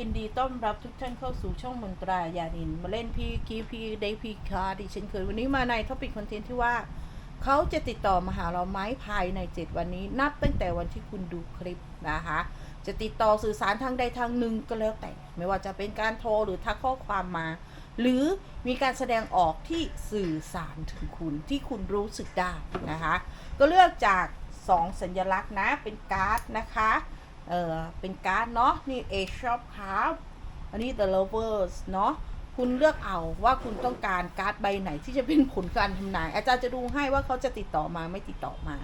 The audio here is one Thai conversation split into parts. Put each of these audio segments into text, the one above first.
ยินดีต้อนรับทุกท่านเข้าสู่ช่องมนตรายานิน มาเล่นพีกีพีไดพีคาดิฉันเคยวันนี้มาในท็อปิกคอนเทนต์ที่ว่า เขาจะติดต่อมาหาเราไหมภายใน 7 วันนี้ นับตั้งแต่วันที่คุณดูคลิปนะคะ จะติดต่อสื่อสารทางใดทางหนึ่งก็แล้วแต่ ไม่ว่าจะเป็นการโทรหรือทักข้อความมา หรือมีการแสดงออกที่สื่อสารถึงคุณที่คุณรู้สึกได้นะคะ ก็เลือกจาก 2 สัญลักษณ์นะเป็นการ์ดนะคะ เออเป็นการ์ดเนาะนี่ A shop ครับอันนี้ The Lovers เนาะคุณเลือกเอาว่าคุณต้องการการ์ดใบไหนที่จะเป็นผลการทำนาย อาจารย์จะดูให้ว่าเขาจะติดต่อมาไม่ติดต่อมา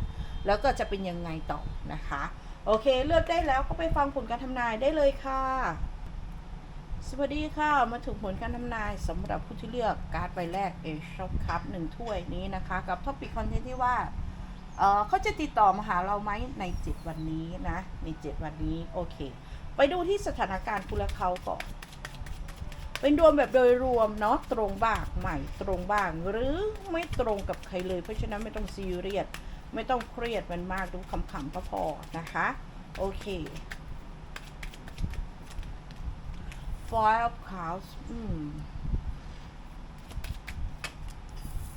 แล้วก็จะเป็นยังไงต่อนะคะ โอเค เลือกได้แล้วก็ไปฟังผลการทำนายได้เลยค่ะ สวัสดีค่ะ มาถึงผลการทำนายสำหรับผู้ที่เลือกการ์ดใบแรก A shop ครับหนึ่งถ้วยนี้นะคะ กับท็อปิกคอนเทนต์ที่ว่า เเขาจะติดต่อมาหาเราไหมใน7วันนี้นะใน7วันนี้โอเค ไปดูที่สถานการณ์คุณและเขาก่อนเป็นดวงแบบโดยรวมเนาะตรงบ้างใหม่ตรงบ้างหรือไม่ตรงกับใครเลย เพราะฉะนั้นไม่ต้องซีเรียสไม่ต้องเครียดมันมากดูขำๆก็พอนะคะ โอเค Five of Cups อืม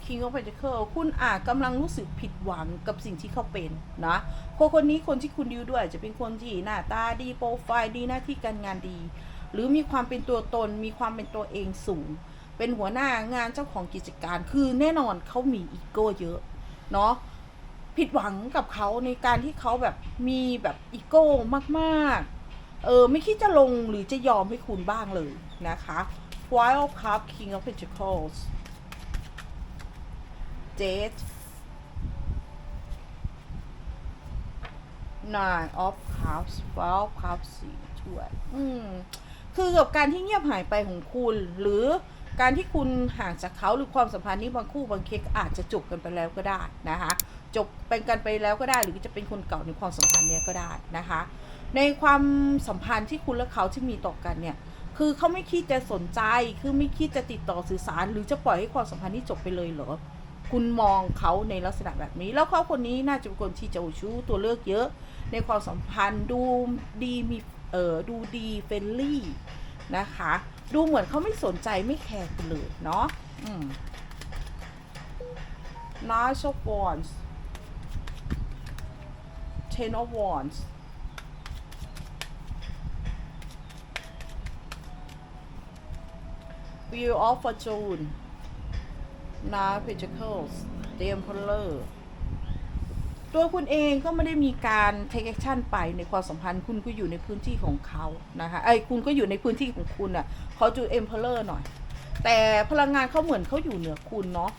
King of Pentacle คุณอาจกำลังรู้สึกผิดหวังกับสิ่งที่เขาเป็นนะคนคนนี้คนที่คุณดิวด้วยจะเป็นคนที่หน้าตาดีโปรไฟล์ดีหน้าที่การงานดี หรือมีความเป็นตัวตน มีความเป็นตัวเองสูง เป็นหัวหน้างานเจ้าของกิจการ คือแน่นอนเขามีอีโก้เยอะเนาะผิดหวังกับเขาในการที่เขาแบบมีแบบอีโก้มากๆ เออไม่คิดจะลงหรือจะยอมให้คุณบ้างเลยนะคะ Five of Cups King of Pentacles Date Nine of Cups Twelve Cups สี่ถ้วยอืมคือกับการที่เงียบหายไปของคุณหรือการที่คุณห่างจากเขาหรือความสัมพันธ์นี้บางคู่บางเคสอาจจะจบกันไปแล้วก็ได้นะคะ จบเป็นกันไปแล้วก็ได้ หรือจะเป็นคนเก่าในความสัมพันธ์เนี้ยก็ได้นะคะ ในความสัมพันธ์ที่คุณและเขาที่มีต่อกันเนี่ย คือเขาไม่คิดจะสนใจ คือไม่คิดจะติดต่อสื่อสาร หรือจะปล่อยให้ความสัมพันธ์นี้จบไปเลยเหรอ คุณมองเขาในลักษณะแบบนี้ แล้วเขาคนนี้น่าจะเป็นคนที่เจ้าชู้ตัวเลือกเยอะ ในความสัมพันธ์ดูดีมีเออดูดีเฟรนลี่นะคะ ดูเหมือนเขาไม่สนใจไม่แคร์คุณเลยเนาะอืม Nine of Wands Ten of Wands Wheel of Fortune Nine of Pentacles The Emperor ตัวคุณเองก็ไม่ได้มีการ take action ไปในความสัมพันธ์คุณก็อยู่ในพื้นที่ของเขานะคะไอ้คุณก็อยู่ในพื้นที่ของคุณอะเขาจู emperor หน่อย แต่พลังงานเขาเหมือนเขาอยู่เหนือคุณเนาะ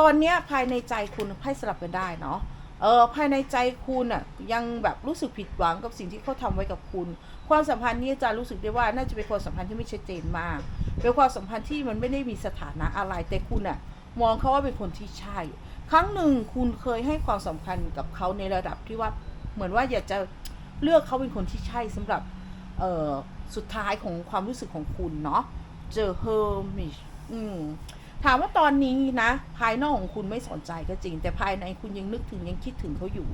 ตอนเนี้ยภายในใจคุณไพ่สลับกันได้เนาะเออภายในใจคุณอะยังแบบรู้สึกผิดหวังกับสิ่งที่เขาทำไว้กับคุณ ความสัมพันธ์นี้อาจารย์รู้สึกได้ว่าน่าจะเป็นความสัมพันธ์ที่ไม่ชัดเจนมากเป็นความสัมพันธ์ที่มันไม่ได้มีสถานะอะไรแต่คุณอะ มองเขาว่าเป็นคนที่ใช่ ครั้งหนึ่งคุณเคยให้ความสำคัญกับเขาในระดับที่ว่าเหมือนว่าอยากจะเลือกเขาเป็นคนที่ใช่สำหรับเสุดท้ายของความรู้สึกของคุณเนาะเจอเฮอร์มิชถามว่าตอนนี้นะ ภายนอกของคุณไม่สนใจก็จริง แต่ภายในคุณยังนึกถึงยังคิดถึงเขาอยู่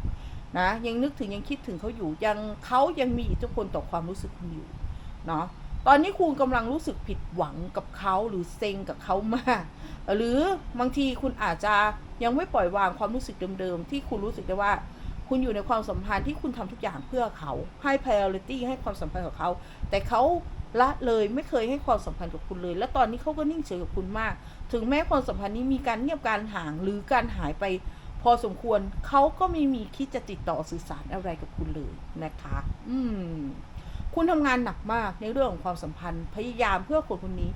นะยังนึกถึงยังคิดถึงเขาอยู่ยังเขายังมีอิทธิพลต่อความรู้สึกคุณอยู่เนาะ ตอนนี้คุณกำลังรู้สึกผิดหวังกับเขาหรือเซ็งกับเขามาก หรือบางทีคุณอาจจะยังไม่ปล่อยวางความรู้สึกเดิมๆ ที่คุณรู้สึกได้ว่า คุณอยู่ในความสัมพันธ์ที่คุณทำทุกอย่างเพื่อเขาให้ priority ให้ความสัมพันธ์กับเขา แต่เขาละเลยไม่เคยให้ความสัมพันธ์กับคุณเลย และตอนนี้เขาก็นิ่งเฉยกับคุณมาก ถึงแม้ความสัมพันธ์นี้มีการเงียบการห่างหรือการหายไป พอสมควรเขาก็ไม่มีคิดจะติดต่อสื่อสารอะไรกับคุณเลยนะคะ อืม คุณทำงานหนักมากในเรื่องของความสัมพันธ์ พยายามเพื่อคนคนนี้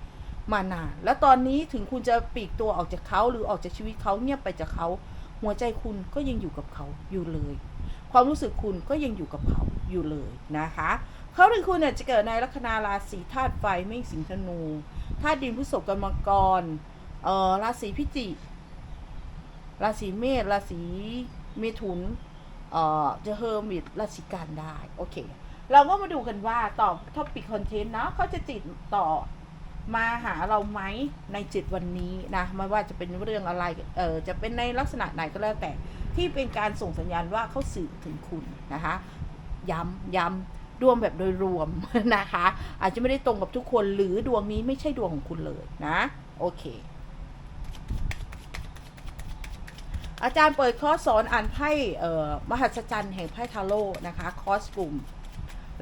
มานาน และตอนนี้ถึงคุณจะปีกตัวออกจากเขาหรือออกจากชีวิตเขาเงียบไปจากเขา หัวใจคุณก็ยังอยู่กับเขาอยู่เลย ความรู้สึกคุณก็ยังอยู่กับเขาอยู่เลยนะคะเขาหรือคุณเนี่ยจะเกิดในลัคนาราศีธาตุไฟเมษสิงธนูธาตุดินพฤษภกันมกรเอ่อราศีพิจิกราศีเมษราศีเมถุนเอ่อจะเฮอร์มิตราศีกันได้ โอเค เราก็มาดูกันว่าต่อท็อปิกคอนเทนต์เนาะเขาจะติดต่อมาหาเราไหมในจ็ดวันนี้นะไม่ว่าจะเป็นเรื่องอะไรเออจะเป็นในลักษณะไหนก็แล้วแต่ที่เป็นการส่งสัญญาณว่าเขาสื่อถึงคุณนะคะ ย้ำย้ำดวงแบบโดยรวมนะคะ อาจจะไม่ได้ตรงกับทุกคนหรือดวงนี้ไม่ใช่ดวงของคุณเลยนะ โอเค อาจารย์เปิดคอร์สสอนอ่านไพ่เออมหัศจรรย์แห่งไพ่ทาโร่นะคะ คอร์สกลุ่ม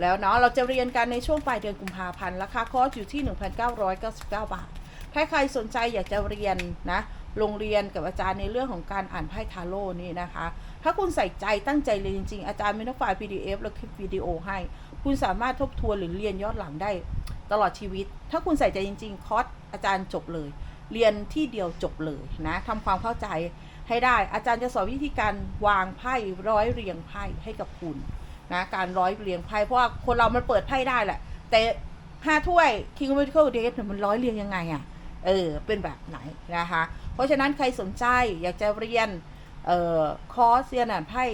แล้วเนาะเราจะเรียนกันในช่วงปลายเดือนกุมภาพันธ์ราคาคอร์สอยู่ที่ 1,999 บาท ถ้าใครสนใจอยากจะเรียนนะโรงเรียนกับอาจารย์ในเรื่องของการอ่านไพ่ทาโร่นี่นะคะ ถ้าคุณใส่ใจตั้งใจเรียนจริงๆ อาจารย์มีทั้งไฟล์ PDF และคลิปวิดีโอให้ คุณสามารถทบทวนหรือเรียนย้อนหลังได้ตลอดชีวิต ถ้าคุณใส่ใจจริงๆ คอร์สอาจารย์จบเลย เรียนที่เดียวจบเลยนะทำความเข้าใจให้ได้ อาจารย์จะสอนวิธีการวางไพ่ร้อยเรียงไพ่ให้กับคุณ นะการร้อยเรียงไพ่เพราะว่าคนเรามันเปิดไพ่ได้แหละ แต่ห้าถ้วย King of Medical d a t มันร้อยเรียงยังไงอะ่ะเออเป็นแบบไหนนะคะ เพราะฉะนั้นใครสนใจอยากจะเรียนเอ่อคอร์สเรียนอ่านไพ่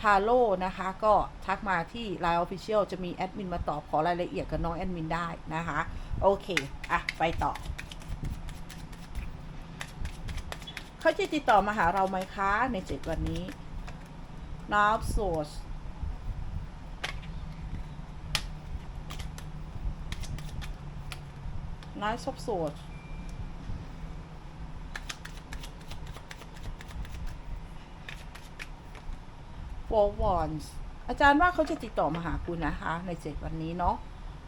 ทาโร่นะคะ ก็ทักมาที่ Line Official จะมีแอดมินมาตอบขอรายละเอียดกับน้องแอดมินได้นะคะ โอเค อะ ไปต่อ เขาจะติดต่อมาหาเราไหมคะ ในเจ็ดวันนี้ n o w source Nice of Swords Four Wands อาจารย์ว่าเขาจะติดต่อมาหาคุณนะคะ ในเจ็ดวันนี้เนาะ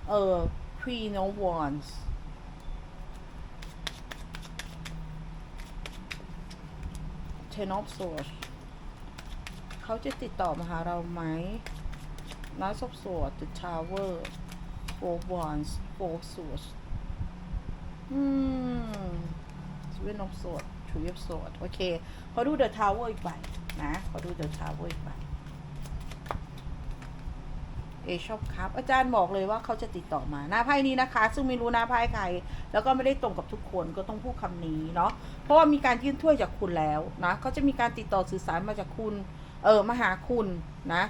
เออ Queen of Wands Ten of Swords เขาจะติดต่อมาหาเราไหม Knight of Swords The Tower Four Wands Four Swords อืมสวิน of Swords Three of Swords โอเค ขอดู The Tower อีกใบนะ ขอดู The Tower อีกใบเอชอบครับ อาจารย์บอกเลยว่าเขาจะติดต่อมา หน้าไพ่นี้นะคะ ซึ่งไม่รู้หน้าไพ่ใคร แล้วก็ไม่ได้ตรงกับทุกคนก็ต้องพูดคำนี้เนาะเพราะว่ามีการยื่นถ้วยจากคุณแล้วนะเขาจะมีการติดต่อสื่อสารมาจากคุณ เออมาหาคุณนะ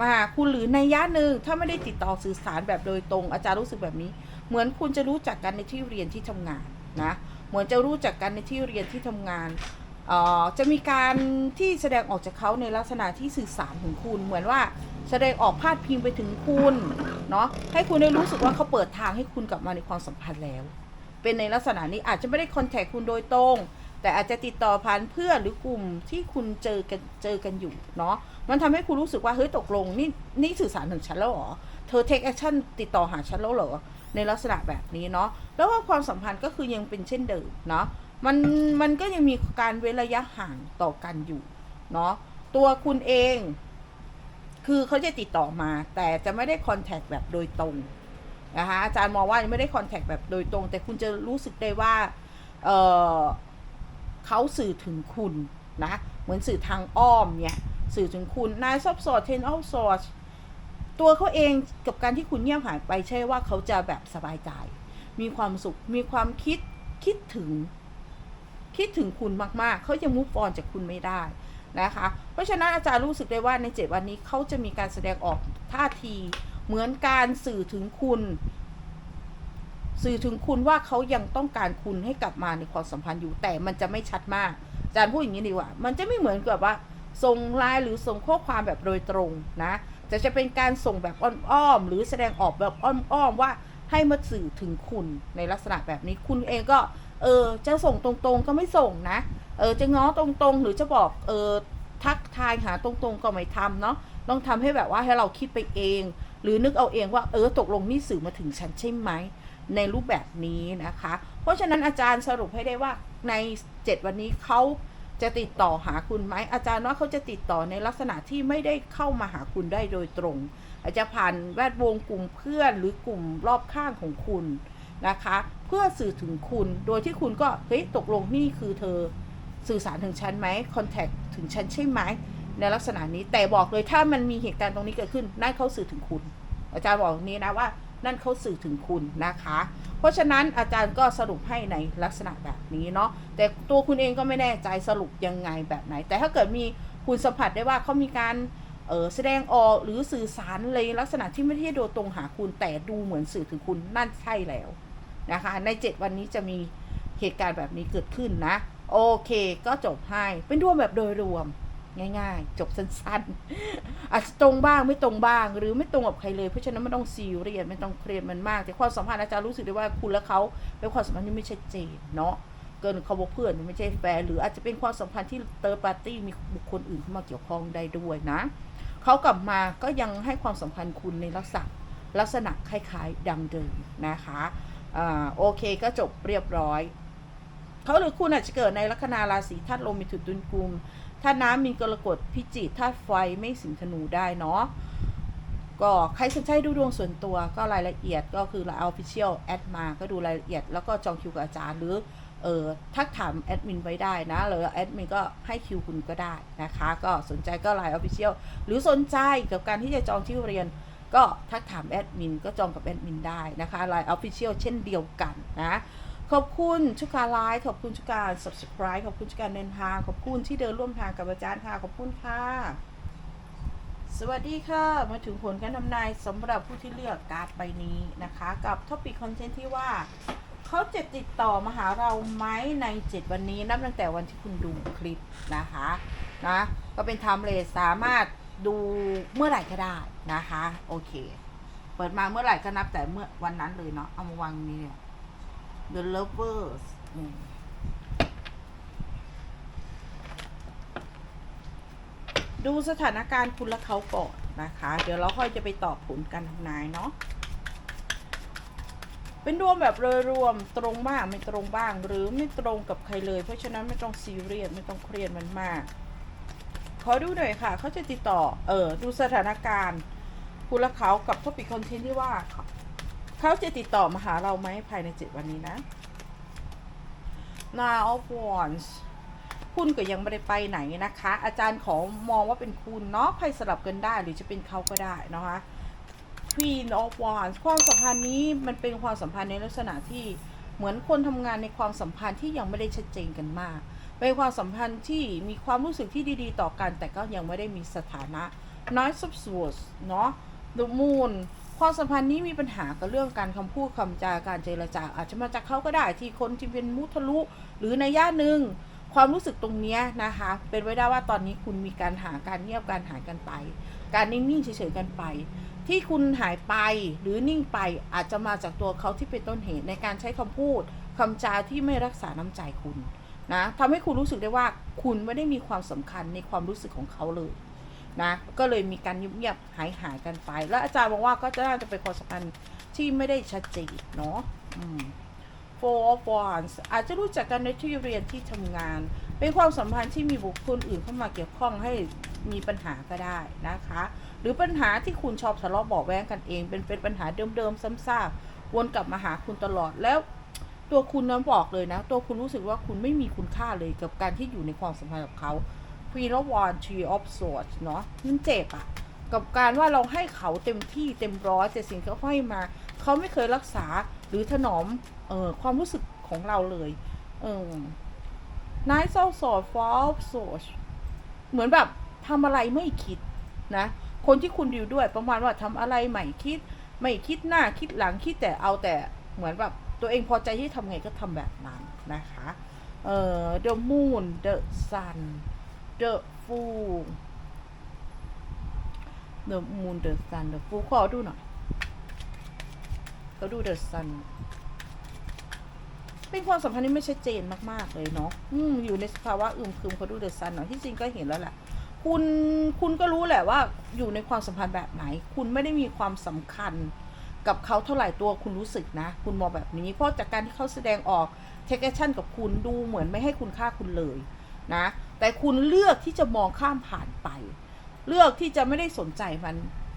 มาหาคุณหรือในย่าหนึ่งถ้าไม่ได้ติดต่อสื่อสารแบบโดยตรง อาจารย์รู้สึกแบบนี้ เหมือนคุณจะรู้จักกันในที่เรียนที่ทำงานนะเหมือนจะรู้จักกันในที่เรียนที่ทำงานอ่อจะมีการที่แสดงออกจากเขาในลักษณะที่สื่อสารถึงคุณ เหมือนว่าแสดงออกพาดพิงไปถึงคุณเนาะให้คุณได้รู้สึกว่าเขาเปิดทางให้คุณกลับมาในความสัมพันธ์แล้ว เป็นในลักษณะนี้อาจจะไม่ได้คอนแทคคุณโดยตรง แต่อาจจะติดต่อผ่านเพื่อนหรือกลุ่มที่คุณเจอกันเจอกันอยู่เนาะมันทำให้คุณรู้สึกว่าเฮ้ยตกลงนี่นี่สื่อสารถึงฉันแล้วเหรอเธอเทคแอคชั่นติดต่อหาฉันแล้วเหรอ ในลักษณะแบบนี้เนาะแล้วก็ความสัมพันธ์ก็คือยังเป็นเช่นเดิมเนาะมันมันก็ยังมีการเว้นระยะห่างต่อกันอยู่เนาะตัวคุณเอง คือเขาจะติดต่อมา แต่จะไม่ได้คอนแทคแบบโดยตรงนะคะอาจารย์มองว่ายังไม่ได้คอนแทคแบบโดยตรง แต่คุณจะรู้สึกได้ว่าเออเขาสื่อถึงคุณนะเหมือนสื่อทางอ้อมเนี่ยสื่อถึงคุณนายซอบสอดเทนออฟสอด ตัวเขาเองกับการที่คุณเงียบหายไปใช่ว่าเขาจะแบบสบายใจ มีความสุข มีความคิด คิดถึง คิดถึงคุณมากๆ เขายังมุกออนจากคุณไม่ได้นะคะ เพราะฉะนั้นอาจารย์รู้สึกได้ว่าในเจ็ดวันนี้เขาจะมีการแสดงออกท่าที เหมือนการสื่อถึงคุณ สื่อถึงคุณว่าเขายังต้องการคุณให้กลับมาในความสัมพันธ์อยู่ แต่มันจะไม่ชัดมาก อาจารย์พูดอย่างนี้ดีกว่า มันจะไม่เหมือนกับว่าส่งไลน์หรือส่งข้อความแบบโดยตรงนะ แต่จะเป็นการส่งแบบอ้อมๆหรือแสดงออกแบบอ้อมๆว่าให้มาสื่อถึงคุณในลักษณะแบบนี้คุณเองก็ เออจะส่งตรงๆก็ไม่ส่งนะ เออจะง้อตรงๆ หรือจะบอกเออทักทายหาตรงๆก็ไม่ทำเนาะต้องทำให้แบบว่าให้เราคิดไปเอง หรือนึกเอาเองว่าเออตกลงนี่สื่อมาถึงฉันใช่ไหมในรูปแบบนี้นะคะ เพราะฉะนั้นอาจารย์สรุปให้ได้ว่าใน 7 วันนี้เขา จะติดต่อหาคุณไหมอาจารย์ว่าเขาจะติดต่อในลักษณะที่ไม่ได้เข้ามาหาคุณได้โดยตรง อาจจะผ่านแวดวงกลุ่มเพื่อนหรือกลุ่มรอบข้างของคุณนะคะ เพื่อสื่อถึงคุณโดยที่คุณก็เฮ้ยตกลงนี่คือเธอสื่อสารถึงฉันไหมคอนแทคถึงฉันใช่ไหมในลักษณะนี้แต่บอกเลยถ้ามันมีเหตุการณ์ตรงนี้เกิดขึ้นนั่นเขาสื่อถึงคุณ อาจารย์บอกอย่างนี้นะว่า นั่นเขาสื่อถึงคุณนะคะ ราะฉะนั้นอาจารย์ก็สรุปให้ในลักษณะแบบนี้เนาะแต่ตัวคุณเองก็ไม่แน่ใจสรุปยังไงแบบไหน แต่ถ้าเกิดมีคุณสัมผัสได้ว่าเขามีการแสดงออกหรือสื่อสารในลักษณะที่ไม่ได้โดยตรงหาคุณแต่ดูเหมือนสื่อถึงคุณนั่นใช่แล้วนะคะ ใน 7 วันนี้จะมีเหตุการณ์แบบนี้เกิดขึ้นนะ โอเคก็จบให้เป็นดวงแบบโดยรวม ง่ายๆ จบสั้นๆ อาจจะตรงบ้างไม่ตรงบ้าง หรือไม่ตรงกับใครเลย เพราะฉะนั้นไม่ต้องซีเรียสไม่ต้องเครียดมันมาก แต่ความสัมพันธ์อาจารย์รู้สึกได้ว่าคุณและเขาเป็นความสัมพันธ์ที่ไม่ชัดเจนเนาะเกินเขาบอกเพื่อนไม่ใช่แฟนหรืออาจจะเป็นความสัมพันธ์ที่เตอร์ปาร์ตี้มีบุคคลอื่นเข้ามาเกี่ยวข้องได้ด้วยนะเขากลับมาก็ยังให้ความสัมพันธ์คุณในลักษณะลักษณะคล้ายๆดังเดิมนะคะอ่าโอเคก็จบเรียบร้อยเขาหรือคุณอาจจะเกิดในลัคนาราศีธาตุลมมีถุนตุนกลุ่ม ธาน้ำมีกรกฎพิจิกธาไฟไม่สิงธนูได้เนาะก็ใครสนใจดูดวงส่วนตัวก็รายละเอียดก็คือเราเอา official แอดมาก็ดูรายละเอียด แล้วก็จองคิวกับอาจารย์หรือเออทักถามแอดมินไว้ได้นะหรือแอดมินก็ให้คิวคุณก็ได้นะคะ ก็สนใจก็ไลน์ official หรือสนใจกับการที่จะจองที่เรียน ก็ทักถามแอดมินก็จองกับแอดมินได้นะคะไลน์ official เช่นเดียวกันนะ ขอบคุณชุกการไลค์ขอบคุณชุกการ subscribe ขอบคุณชุกการเดินทาง ขอบคุณที่เดินร่วมทางกับอาจารย์ค่ะ ขอบคุณค่ะ สวัสดีค่ะ มาถึงผลการทำนายสำหรับผู้ที่เลือกการ์ดใบนี้นะคะ กับท็อปิกคอนเทนต์ที่ว่า เขาจะติดต่อมาหาเราไหมใน 7 วันนี้ นับตั้งแต่วันที่คุณดูคลิปนะคะนะก็เป็นไทม์เลสสามารถดูเมื่อไหร่ก็ได้นะคะ โอเค เปิดมาเมื่อไหร่ก็นับแต่เมื่อวันนั้นเลยเนาะเอามาวางนี้เนี่ย The Lovers ดูสถานการณ์คุณและเขาก่อนนะคะ เดี๋ยวเราค่อยจะไปตอบผลการทำนายเนาะเป็นดวงแบบโดยรวมตรงบ้างไม่ตรงบ้าง หรือไม่ตรงกับใครเลย เพราะฉะนั้นไม่ต้องซีเรียสไม่ต้องเครียดมันมาก ขอดูหน่อยค่ะ เขาจะติดต่อเออดูสถานการณ์คุณและเขากับท็อปิกคอนเทนต์ที่ว่า เขาจะติดต่อมาหาเราไหมภายในเจ็ดวันนี้นะ Now of Wands คุณก็ยังไม่ได้ไปไหนนะคะ อาจารย์ขอมองว่าเป็นคุณเนาะไพ่สลับกันได้หรือจะเป็นเขาก็ได้นะคะ Queen of Wands ความสัมพันธ์นี้มันเป็นความสัมพันธ์ในลักษณะที่เหมือนคนทำงานในความสัมพันธ์ที่ยังไม่ได้ชัดเจนกันมาก เป็นความสัมพันธ์ที่มีความรู้สึกที่ดีๆ ต่อกัน แต่ก็ยังไม่ได้มีสถานะ Nice of Swords เนาะ The Moon ความสัมพันธ์นี้มีปัญหากับเรื่องการคำพูดคำจาการเจรจา อาจจะมาจากเขาก็ได้ที่คนที่เป็นมุทะลุ หรือในย่าหนึ่งความรู้สึกตรงนี้นะคะ เป็นไว้ได้ว่าตอนนี้คุณมีการหาการเงียบการหายกันไป การนิ่งๆเฉยๆกันไป ที่คุณหายไปหรือนิ่งไปอาจจะมาจากตัวเขาที่เป็นต้นเหตุในการใช้คำพูดคำจาที่ไม่รักษาน้ำใจคุณนะทำให้คุณรู้สึกได้ว่าคุณไม่ได้มีความสำคัญในความรู้สึกของเขาเลย นะ ก็เลยมีการเงียบหายหายกันไป แล้วอาจารย์บอกว่าก็จะน่าจะเป็นความสัมพันธ์ที่ไม่ได้ชัดเจนเนาะอืม Four of Wands อาจจะรู้จักกันในที่เรียนที่ทำงาน เป็นความสัมพันธ์ที่มีบุคคลอื่นเข้ามาเกี่ยวข้องให้มีปัญหาก็ได้นะคะ หรือปัญหาที่คุณชอบทะเลาะเบาะแว้งกันเอง เป็นเป็นปัญหาเดิมๆซ้ำซากวนกลับมาหาคุณตลอดแล้ว ตัวคุณนั้นบอกเลยนะ ตัวคุณรู้สึกว่าคุณไม่มีคุณค่าเลยกับการที่อยู่ในความสัมพันธ์กับเขา Queen of Wands Three of Swords เนาะมันเจ็บอะกับการว่าเราให้เขาเต็มที่เต็มร้อยแต่สิ่งที่เขาให้มา เขาไม่เคยรักษาหรือถนอมเอ่อความรู้สึกของเราเลยเออ Nice of Swords Four of Swords เหมือนแบบทำอะไรไม่คิดนะ คนที่คุณดิวด้วยประมาณว่าทำอะไรใหม่คิด ไม่คิดหน้าคิดหลังคิดแต่เอาแต่เหมือนแบบตัวเองพอใจที่ทำไงก็ทำแบบนั้นนะคะ เอ่อ The Moon The Sun The Fool The Moon The Sun The Fool ขอดูหน่อยก็ดู The Sun เป็นความสัมพันธ์ที่ไม่ชัดเจนมาก ๆ เลยเนาะอืมอยู่ในสภาวะอึมครึมเขาดู The Sun หน่อยที่จริงก็เห็นแล้วแหละคุณคุณก็รู้แหละว่าอยู่ในความสัมพันธ์แบบไหน คุณไม่ได้มีความสำคัญกับเขาเท่าไหร่ตัวคุณรู้สึกนะ คุณมองแบบนี้ เพราะจากการที่เขาแสดงออกเทคแอคชั่นกับคุณดูเหมือนไม่ให้คุณค่าคุณเลยนะ แต่คุณเลือกที่จะมองข้ามผ่านไป เลือกที่จะไม่ได้สนใจมัน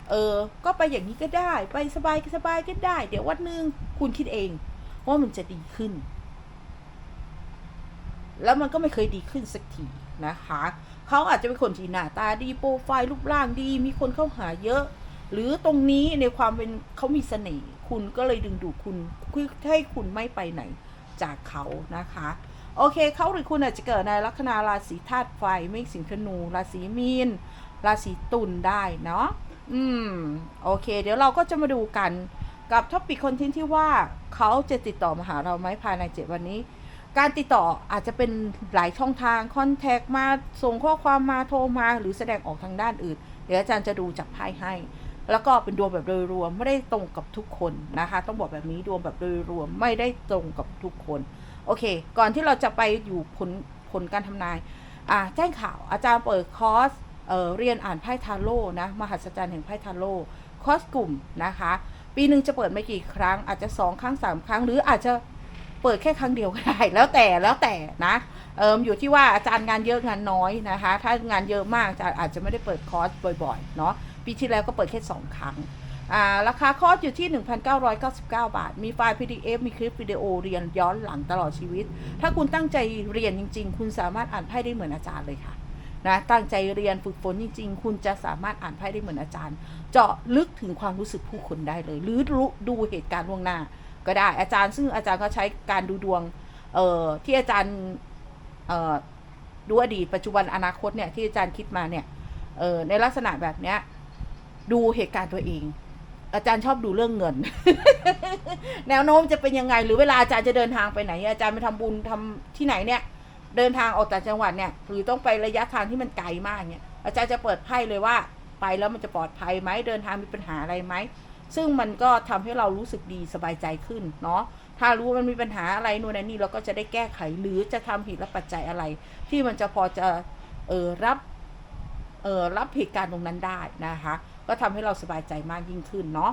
เออ ก็ไปอย่างนี้ก็ได้ ไปสบายสบายก็ได้ เดี๋ยววันหนึ่งคุณคิดเอง ว่ามันจะดีขึ้น แล้วมันก็ไม่เคยดีขึ้นสักทีนะคะเขาอาจจะเป็นคนที่หน้าตาดีโปรไฟล์รูปร่างดี มีคนเข้าหาเยอะ หรือตรงนี้ในความเป็นเขามีเสน่ห์คุณก็เลยดึงดูดคุณให้คุณไม่ไปไหนจากเขานะคะ โอเคเขาหรือคุณอาจจะเกิดในลัคนาราศีธาตุไฟเมษสิงห์ธนู ราศีมีน ราศีตุลได้เนาะอืมโอเค เดี๋ยวเราก็จะมาดูกันกับท็อปิกคนทนต์ที่ว่าเขาจะติดต่อมาหาเราไหมภายในเจ็ดวันนี้ การติดต่ออาจจะเป็นหลายช่องทางคอนแทคมาส่งข้อความมาโทรมาหรือแสดงออกทางด้านอื่น เดี๋ยวอาจารย์จะดูจากไพ่ให้ แล้วก็เป็นดวงแบบโดยรวมไม่ได้ตรงกับทุกคนนะคะ ต้องบอกแบบนี้ดวงแบบโดยรวมไม่ได้ตรงกับทุกคน โอเค ก่อนที่เราจะไปอยู่ผลผลการทำนายอ่าแจ้งข่าวอาจารย์เปิดคอร์สเเรียนอ่านไพ่ทาโร่นะมหัศจรรย์แห่งไพ่ทาโร่คอร์สกลุ่มนะคะ ปีหนึ่งจะเปิดไม่กี่ครั้ง อาจจะสองครั้งสามครั้ง หรืออาจจะเปิดแค่ครั้งเดียวก็ได้ แล้วแต่แล้วแต่นะเอิมอยู่ที่ว่าอาจารย์งานเยอะงานน้อยนะคะ ถ้างานเยอะมากอาจารย์อาจจะไม่ได้เปิดคอร์สบ่อยๆเนาะปีที่แล้วก็เปิดแค่สองครั้ง ราคาคอร์สอยู่ที่ 1,999 บาท มีไฟล์ PDF มีคลิปวิดีโอเรียนย้อนหลังตลอดชีวิต ถ้าคุณตั้งใจเรียนจริง ๆ คุณสามารถอ่านไพ่ได้เหมือนอาจารย์เลยค่ะนะตั้งใจเรียนฝึกฝนจริง ๆ คุณจะสามารถอ่านไพ่ได้เหมือนอาจารย์ เจาะลึกถึงความรู้สึกผู้คนได้เลย หรือรู้ดูเหตุการณ์ล่วงหน้า ก็ได้อาจารย์ ซึ่งอาจารย์ก็ใช้การดูดวงเอ่อที่อาจารย์เอ่อดูอดีตปัจจุบันอนาคตเนี่ยที่อาจารย์คิดมาเนี่ยเออในลักษณะแบบเนี้ยดูเหตุการณ์ตัวเอง อาจารย์ชอบดูเรื่องเงิน แนวโน้มจะเป็นยังไง หรือเวลาอาจารย์จะเดินทางไปไหน อาจารย์ไปทำบุญทำที่ไหนเนี่ย เดินทางออกจากจังหวัดเนี่ย หรือต้องไประยะทางที่มันไกลมากเนี่ย อาจารย์จะเปิดไพ่เลยว่า ไปแล้วมันจะปลอดภัยไหมเดินทางมีปัญหาอะไรไหมซึ่งมันก็ทำให้เรารู้สึกดีสบายใจขึ้นเนาะ ถ้ารู้ว่ามันมีปัญหาอะไรนู่นนนนี่เราก็จะได้แก้ไขหรือจะทำเหตุและปัจจัยอะไร ที่มันจะพอจะเออรับเออรับเหตุการณ์ตรงนั้นได้นะคะ ก็ทำให้เราสบายใจมากยิ่งขึ้นเนาะ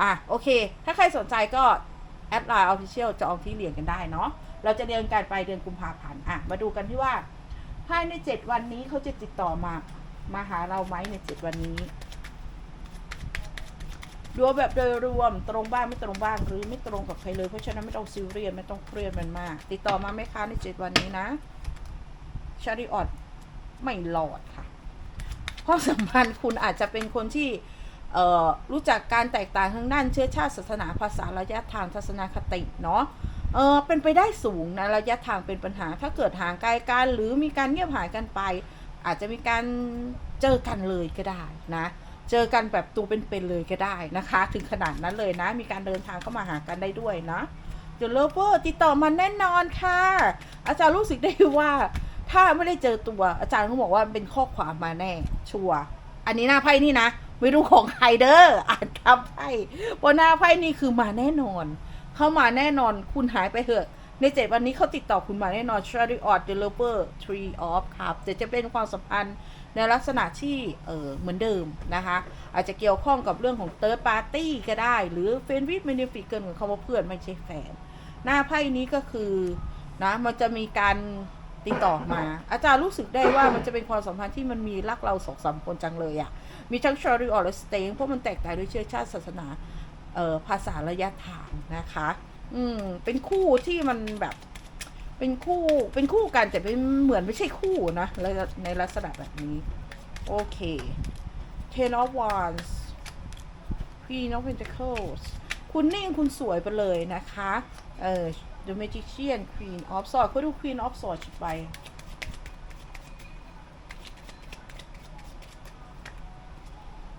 อะโอเค ถ้าใครสนใจก็แอดไลน์ออฟฟิเชียลจองที่เรียนกันได้เนาะเราจะเรียนกันไปเดือนกุมภาพันธ์อะมาดูกันที่ว่า ภายในเจ็ดวันนี้เขาจะติดต่อมามาหาเราไหมในเจ็ดวันนี้ดูแบบโดยรวมตรงบ้างไม่ตรงบ้างหรือไม่ตรงกับใครเลยเพราะฉะนั้นไม่ต้องซีเรียสไม่ต้องเครียดมันมากติดต่อมาไหมคะในเจ็ดวันนี้นะชาริออดไม่หลอดค่ะ ความสัมพันธ์คุณอาจจะเป็นคนที่รู้จักการแตกต่างทางด้านเชื้อชาติศาสนาภาษาระยะทางทัศนคติเนาะเออเป็นไปได้สูงนะระยะทางเป็นปัญหา ถ้าเกิดห่างไกลกันหรือมีการเงียบหายกันไป อาจจะมีการเจอกันเลยก็ได้นะเจอกันแบบตัวเป็นๆเลยก็ได้นะคะ ถึงขนาดนั้นเลยนะ มีการเดินทางเข้ามาหากันได้ด้วยนะเดลเวอร์ติดต่อมาแน่นอนค่ะ อาจารย์รู้สึกได้ว่า ถ้าไม่ได้เจอตัวอาจารย์เขาบอกว่าเป็นข้อความมาแน่ ชัวร์อันนี้หน้าไพ่นี่นะไม่รู้ของใครเด้ออ่านทับไพ่บนหน้าไพ่นี่คือมาแน่นอน เข้ามาแน่นอนคุณหายไปเถอะในเจ็ดวันนี้เขาติดต่อคุณมาแน่นอน s h a r i o t Developer Tree of ครับแต่จะเป็นความสัมพันธ์ในลักษณะที่เออเหมือนเดิมนะคะ อาจจะเกี่ยวข้องกับเรื่องของ Third Party ก็ได้ หรือ f r i e n d with Benefit เกินของคำว่าเพื่อนไม่ใช่แฟน หน้าไพ่นี้ก็คือนะมันจะมีการ ติดต่อมา อาจารย์รู้สึกได้ว่ามันจะเป็นความสัมพันธ์ที่มันมีรักเราสองสามคนจังเลยอะ่ะ มีทั้งชอริออและสเตงเพราะมันแตกต่างด้วยเชื้อชาติศาสนาเอ่อภาษาระยะทางนะคะ อืม เป็นคู่ที่มันแบบ เป็นคู่ เป็นคู่กันแต่เป็นเหมือนไม่ใช่คู่นะในในลักษณะแบบนี้ โอเค Ten of Wands Queen of Pentacles คุณนิ่งคุณสวยไปเลยนะคะ เออ The Magician Queen of Swords เขาดู Queen of Swords ไป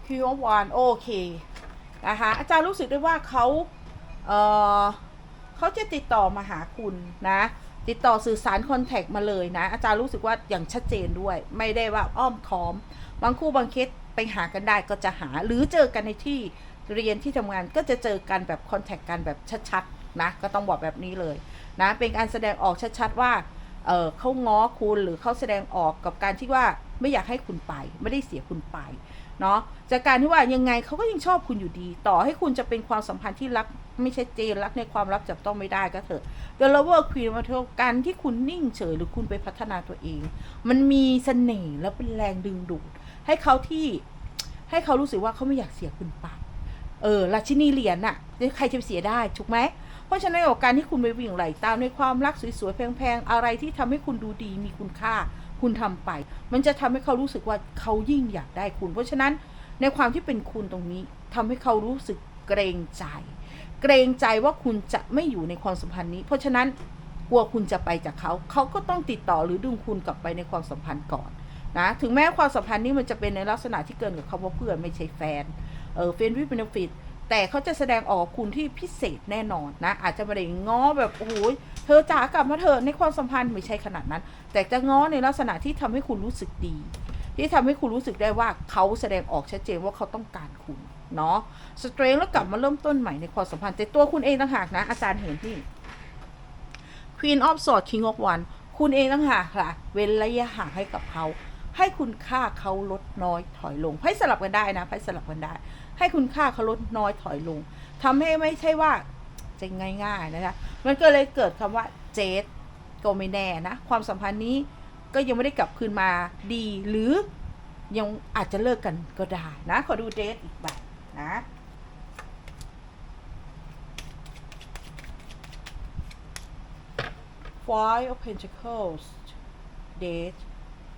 Queen of Wands โอเค นะคะอาจารย์รู้สึกได้ว่าเขาเออเขาจะติดต่อมาหาคุณนะ ติดต่อสื่อสารคอนแทคมาเลยนะ อาจารย์รู้สึกว่าอย่างชัดเจนด้วย ไม่ได้ว่าอ้อมค้อม บางคู่บางเคสไปหากันได้ก็จะหา หรือเจอกันในที่เรียนที่ทำงานก็จะเจอกันแบบคอนแทคกันแบบชัดๆ นะก็ต้องบอกแบบนี้เลยนะเป็นการแสดงออกชัดๆว่าเออเขาง้อคุณหรือเขาแสดงออกกับการที่ว่าไม่อยากให้คุณไป ไม่ได้เสียคุณไปเนาะจากการที่ว่ายังไงเขาก็ยังชอบคุณอยู่ดี ต่อให้คุณจะเป็นความสัมพันธ์ที่รักไม่ใชัดเจนรักในความลับจับต้องไม่ได้ก็เถอะ The Lover Queen มาเท่าการที่คุณนิ่งเฉยหรือคุณไปพัฒนาตัวเอง มันมีเสน่ห์แล้วเป็นแรงดึงดูด ให้เขาที่ให้เขารู้สึกว่าเขาไม่อยากเสียคุณไปเออราชินีเหรียญน่ะใครจะเสียได้ถูกไหม เพราะฉะนั้นโอกาสที่คุณไปวิ่งไหลตามในความรักสวยๆแพงๆอะไรที่ทำให้คุณดูดีมีคุณค่า คุณทำไป มันจะทำให้เขารู้สึกว่าเขายิ่งอยากได้คุณ เพราะฉะนั้นในความที่เป็นคุณตรงนี้ทำให้เขารู้สึกเกรงใจ เกรงใจว่าคุณจะไม่อยู่ในความสัมพันธ์นี้ เพราะฉะนั้นกลัวคุณจะไปจากเขา เขาก็ต้องติดต่อหรือดึงคุณกลับไปในความสัมพันธ์ก่อนนะถึงแม้ความสัมพันธ์นี้มันจะเป็นในลักษณะที่เกินกับคำว่าเพื่อนไม่ใช่แฟนเออเฟนวิบเนฟิต แต่เขาจะแสดงออกคุณที่พิเศษแน่นอนนะ อาจจะไม่ได้ง้อแบบโอ้โหเธอจ๋ากลับมาเถอะในความสัมพันธ์ไม่ใช่ขนาดนั้น แต่จะง้อในลักษณะที่ทำให้คุณรู้สึกดี ที่ทำให้คุณรู้สึกได้ว่าเขาแสดงออกชัดเจนว่าเขาต้องการคุณเนาะสเตรนแล้วกลับมาเริ่มต้นใหม่ในความสัมพันธ์แต่ตัวคุณเองต่างหากนะ อาจารย์เห็นที่ Queen of Swords King of One คุณเองต่างหากค่ะ เว้นระยะห่างให้กับเขา ให้คุณค่าเขาลดน้อยถอยลงให้สลับกันได้นะให้สลับกันได้ ให้คุณค่าเขาลดน้อยถอยลงทำให้ไม่ใช่ว่าจะง่าย ๆ นะคะ มันก็เลยเกิดคำว่าเจดก็ไม่แน่นะ ความสัมพันธ์นี้ก็ยังไม่ได้กลับคืนมาดีหรือยังอาจจะเลิกกันก็ได้นะ ขอดูเดทอีกแบบนะ Five of Pentacles Date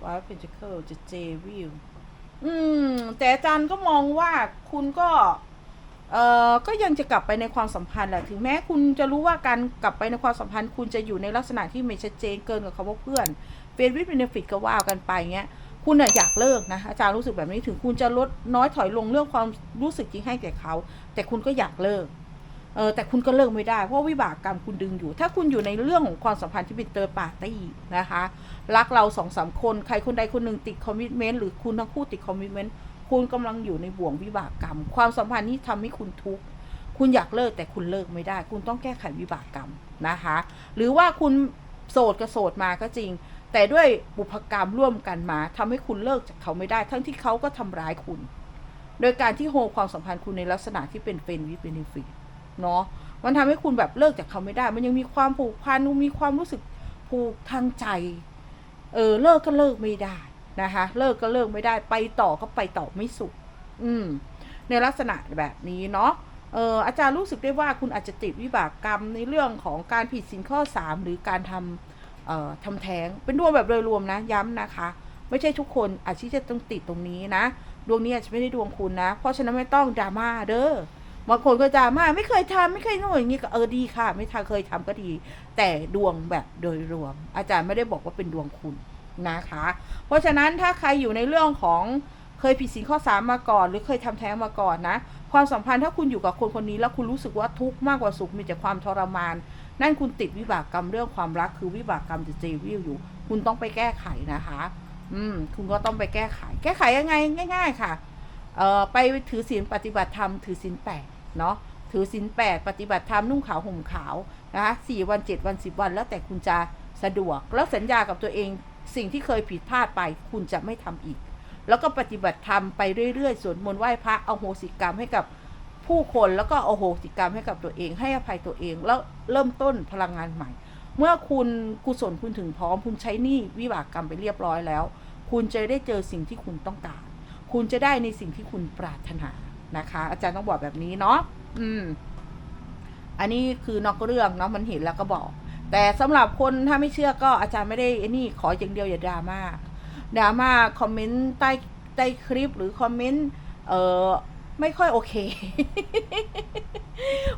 Five of Pentacles จะ J View อืม แต่อาจารย์ก็มองว่าคุณก็ เอ่อก็ยังจะกลับไปในความสัมพันธ์แหละถึงแม้คุณจะรู้ว่าการกลับไปในความสัมพันธ์ คุณจะอยู่ในลักษณะที่ไม่ชัดเจนเกินกับคำว่าเพื่อนเฟรนด์วิดเบนฟิตก็ว่ากันไปเงี้ยคุณน่ะอยากเลิกนะอาจารย์รู้สึกแบบนี้ถึงคุณจะลดน้อยถอยลงเรื่องความรู้สึกจริงให้แก่เขา แต่คุณก็อยากเลิก เออแต่คุณก็เลิกไม่ได้เพราะวิบากกรรมคุณดึงอยู่ ถ้าคุณอยู่ในเรื่องของความสัมพันธ์ที่เป็นเตอร์ปาร์ตี้นะคะ รักเราสองสามคนใครคนใดคนหนึ่งติดคอมมิชเมนต์หรือคุณทั้งคู่ติดคอมมิชเมนต์คุณกำลังอยู่ในบ่วงวิบากกรรม ความสัมพันธ์นี้ทำให้คุณทุกข์คุณอยากเลิกแต่คุณเลิกไม่ได้ คุณต้องแก้ไขวิบากกรรมนะคะ หรือว่าคุณโสดกับโสดมาก็จริง แต่ด้วยบุพกรรมร่วมกันมาทำให้คุณเลิกจากเขาไม่ได้ ทั้งที่เขาก็ทำร้ายคุณ โดยการที่โฮความสัมพันธ์คุณในลักษณะที่เป็นเฟนวิเบนฟิต เนาะมันทำให้คุณแบบเลิกจากเขาไม่ได้ มันยังมีความผูกพันมีความรู้สึกผูกทางใจ เออเลิกก็เลิกไม่ได้นะคะ เลิกก็เลิกไม่ได้ ไปต่อก็ไปต่อไม่สุดอืม ในลักษณะแบบนี้เนาะ เอออาจารย์รู้สึกได้ว่าคุณอาจจะติดวิบากกรรมในเรื่องของการผิดสินข้อ3หรือการทำเอ่อทำแท้ง เป็นดวงแบบโดยรวมนะ ย้ำนะคะ ไม่ใช่ทุกคนอาจจะต้องติดตรงนี้นะ ดวงนี้อาจจะไม่ได้ดวงคุณนะ เพราะฉะนั้นไม่ต้องดราม่าเด้อ บางคนก็จะมาไม่เคยทำไม่เคยนู่นอย่างนี้ก็เออดีค่ะ ไม่ทาเคยทำก็ดี แต่ดวงแบบโดยรวม อาจารย์ไม่ได้บอกว่าเป็นดวงคุณนะคะ เพราะฉะนั้นถ้าใครอยู่ในเรื่องของเคยผิดศีลข้อสามมาก่อน หรือเคยทำแท้งมาก่อนนะ ความสัมพันธ์ถ้าคุณอยู่กับคนคนนี้ แล้วคุณรู้สึกว่าทุกข์มากกว่าสุขมีแต่ความทรมาน นั่นคุณติดวิบากกรรมเรื่องความรักคือวิบากกรรมจะเจวิลอยู่ คุณต้องไปแก้ไขนะคะ อืม คุณก็ต้องไปแก้ไข แก้ไขยังไงง่าย ๆ ค่ะ เอ่อไปถือศีลปฏิบัติธรรมถือศีลแปด เนาะถือศีลแปดปฏิบัติธรรมนุ่งขาวห่มขาวนะคะสี่วันเจ็ดวันสิบวัน แล้วแต่คุณจะสะดวก แล้วสัญญากับตัวเองสิ่งที่เคยผิดพลาดไปคุณจะไม่ทำอีก แล้วก็ปฏิบัติธรรมไปเรื่อยๆสวดมนต์ไหว้พระเอาโหสิกรรมให้กับผู้คนแล้วก็เอาโหสิกรรมให้กับตัวเอง ให้อภัยตัวเอง แล้วเริ่มต้นพลังงานใหม่ เมื่อคุณกุศลคุณถึงพร้อม คุณใช้หนี้วิบากกรรมไปเรียบร้อยแล้ว คุณจะได้เจอสิ่งที่คุณต้องการ คุณจะได้ในสิ่งที่คุณปรารถนา นะคะ อาจารย์ต้องบอกแบบนี้เนาะอืม อันนี้คือนอกเรื่องเนาะมันเห็นแล้วก็บอก แต่สำหรับคนถ้าไม่เชื่อก็อาจารย์ไม่ได้ไอ้นี่ขออย่างเดียวอย่าดราม่าดราม่าคอมเมนต์ใต้ใต้คลิปหรือคอมเมนต์เอ่อไม่ค่อยโอเค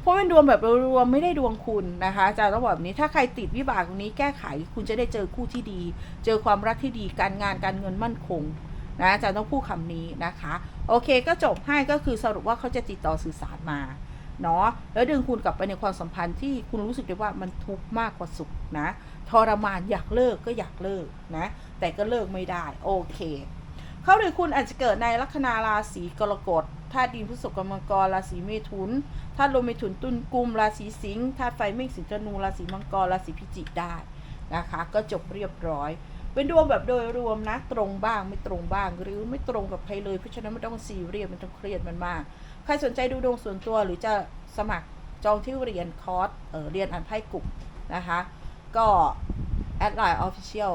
เพราะเป็นดวงแบบรวมๆไม่ได้ดวงคุณนะคะอาจารย์ต้องบอกแบบนี้ถ้าใครติดวิบากตรงนี้แก้ไขคุณจะได้เจอคู่ที่ดี เจอความรักที่ดีการงานการเงินมั่นคงนะอาจารย์ต้องพูดคำนี้นะคะ โอเคก็จบให้ก็คือสรุปว่าเขาจะติดต่อสื่อสารมาเนาะแล้วดึงคุณกลับไปในความสัมพันธ์ที่คุณรู้สึกได้ว่ามันทุกข์มากกว่าสุขนะทรมานอยากเลิกก็อยากเลิกนะแต่ก็เลิกไม่ได้โอเค เขาหรือคุณอาจจะเกิดในลัคนาราศีกรกฎธาตุดินพฤษภกมังกรราศีเมถุนธาตุลมเมถุนตุลกุมราศีสิงห์ธาตุไฟเมษสิงห์ธนูราศีมังกรราศีพิจิกได้นะคะ ก็จบเรียบร้อย เป็นดวงแบบโดยรวมนะ ตรงบ้างไม่ตรงบ้าง หรือไม่ตรงกับใครเลย เพราะฉะนั้นไม่ต้องซีเรียสไม่ต้องเครียดมันมาก ใครสนใจดูดวงส่วนตัวหรือจะสมัครจองที่เรียนคอร์สเออเรียนอ่านไพ่กลุ่มนะคะ ก็แอดไลน์ออฟฟิเชียล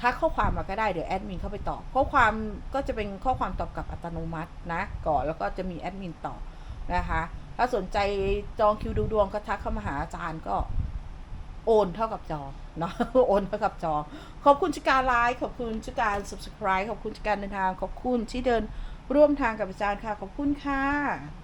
ทักข้อความมาก็ได้เดี๋ยวแอดมินเข้าไปตอบข้อความก็จะเป็นข้อความตอบกลับอัตโนมัตินะก่อนแล้วก็จะมีแอดมินตอบนะคะ ถ้าสนใจจองคิวดูดวงก็ทักเข้ามาหาอาจารย์ก็ โอนเท่ากับจองเนาะโอนเท่ากับจองขอบคุณชิการไลค์ขอบคุณชิการ subscribe ขอบคุณชิการเดินทาง ขอบคุณที่เดินร่วมทางกับอาจารย์ค่ะ ขอบคุณค่ะ